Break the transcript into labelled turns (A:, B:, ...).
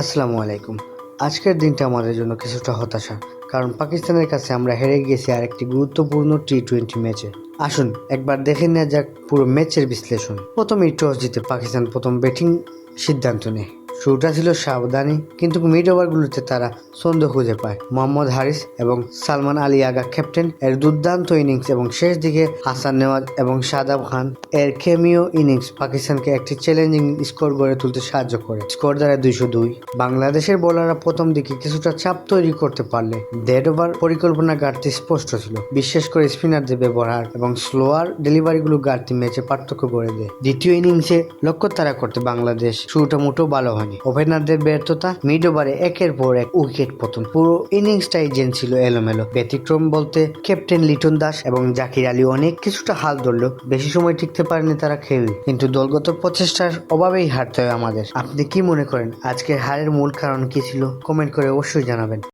A: আসসালামু আলাইকুম। আজকের দিনটা আমাদের জন্য কিছুটা হতাশা, কারণ পাকিস্তানের কাছে আমরা হেরে গেছি আরেকটি গুরুত্বপূর্ণ টি টোয়েন্টি ম্যাচে। আসুন, একবার দেখে নেওয়া যাক পুরো ম্যাচের বিশ্লেষণ। প্রথমেই টস জিতে পাকিস্তান প্রথম ব্যাটিং সিদ্ধান্ত নেয়। শুরুটা ছিল সাবধানী, কিন্তু মিড ওভারগুলোতে তারা সন্দেহ খুঁজে পায়। মোহাম্মদ হারিস এবং সালমান আলী আগা ক্যাপ্টেন এর দুর্দান্ত ইনিংস এবং শেষ দিকে হাসান নেওয়াজ এবং সাদাব খান এর খেমিও ইনিংস পাকিস্তানকে একটি চ্যালেঞ্জিং স্কোর গড়ে তুলতে সাহায্য করে। স্কোর দ্বারা দুইশো দুই। বাংলাদেশের বোলাররা প্রথম দিকে কিছুটা চাপ তৈরি করতে পারলে ডেড ওভার পরিকল্পনা ঘাটতি স্পষ্ট ছিল। বিশেষ করে স্পিনারদের ব্যবহার এবং স্লোয়ার ডেলিভারিগুলো ঘাটতি ম্যাচে পার্থক্য করে দেয়। দ্বিতীয় ইনিংসে লক্ষ্য তারা করতে বাংলাদেশ শুরুটা মোটেও ভালো হয়নি। ওপেনারদের ব্যর্থতা, মিড ওভারে একের পর এক উইকেট পতন। পুরো ইনিংসটাই জেন ছিল এলোমেলো। ব্যতিক্রম বলতে ক্যাপ্টেন লিটন দাস এবং জাকির আলী অনেক কিছুটা হাল ধরলো। বেশি সময় টিকতে পারেনি তারা খেলবে কিন্তু দলগত প্রচেষ্টার অভাবেই হারতে হয় আমাদের। আপনি কি মনে করেন? আজকের হারের মূল কারণ কি ছিল? কমেন্ট করে অবশ্যই জানাবেন।